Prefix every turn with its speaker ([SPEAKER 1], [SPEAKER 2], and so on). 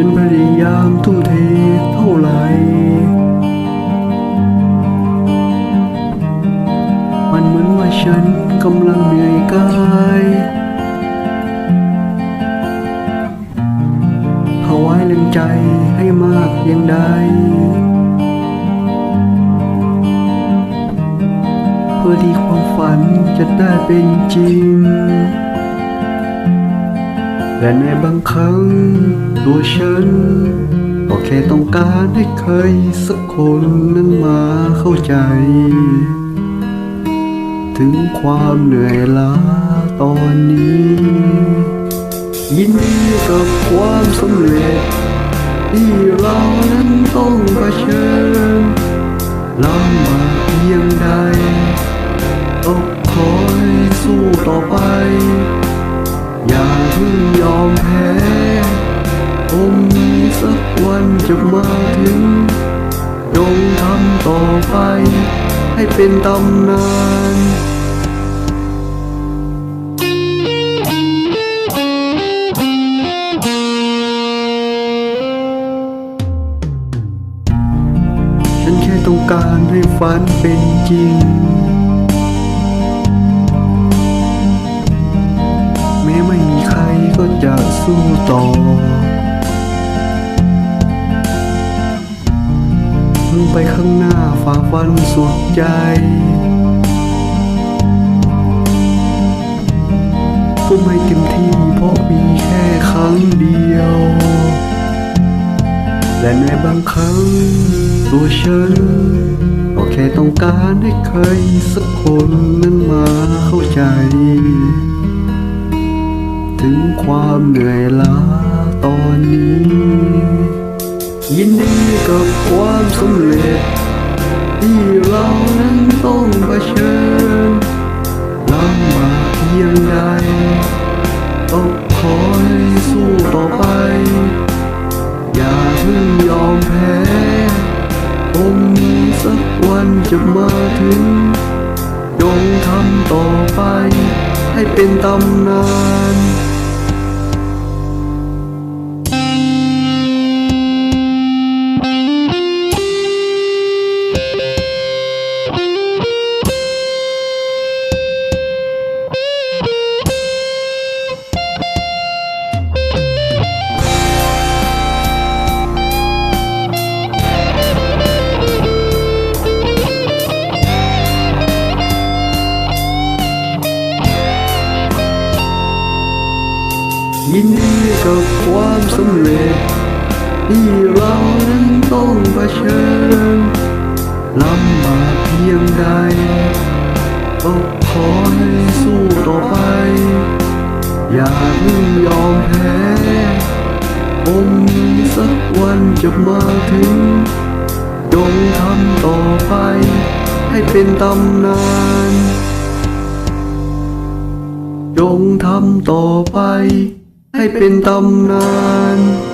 [SPEAKER 1] ฉันพยายามทุ่มเทเท่าไหร่มันเหมือนว่าฉันกำลังเหนื่อยกายภาวะแรงใจให้มากเพียงใดเพื่อที่ความฝันจะได้เป็นจริง และในบางครั้งตัวฉันก็แค่ต้องการให้ใครสักคนนั้นมาเข้าใจ ถึงความเหนื่อยล้าตอนนี้ ยินดีกับความสำเร็จ ที่เรานั้นต้องเผชิญลำบากเพียงใดต้องคอยสู้ต่อไป มแพ้คงมีสักวันจะมาถึงจงทำต่อไป ให้เป็นตำนานฉันแค่ต้องการให้ฝันเป็นจริง ก็จะสู้ต่อมุ่งไปข้างหน้าฝ่าฟันสุดใจ ทุ่มให้เต็มที่เพราะมีแค่ครั้งเดียว และในบางครั้งตัวฉันก็แค่ต้องการให้ใครสักคนนั้นมาเข้าใจ ความเหนื่อยล้าตอนนี้ ยินดีกับความสำเร็จ ที่เรานั้นต้องเผชิญลำบากเพียงใดต้องคอยสู้ต่อไป อย่าเพิ่งยอมแพ้คงมีสักวันจะมาถึงจงทำต่อไป ให้เป็นตำนาน ยินดีกับความสำเร็จ ที่เรานั้นต้องเผชิญลำบากเพียงใดก็ขอให้สู้ต่อไป อย่าเพิ่งยอมแพ้คงมีสักวันจะมาถึง จงทำต่อไป ให้เป็นตำนาน จงทำต่อไป ให้เป็นตำนาน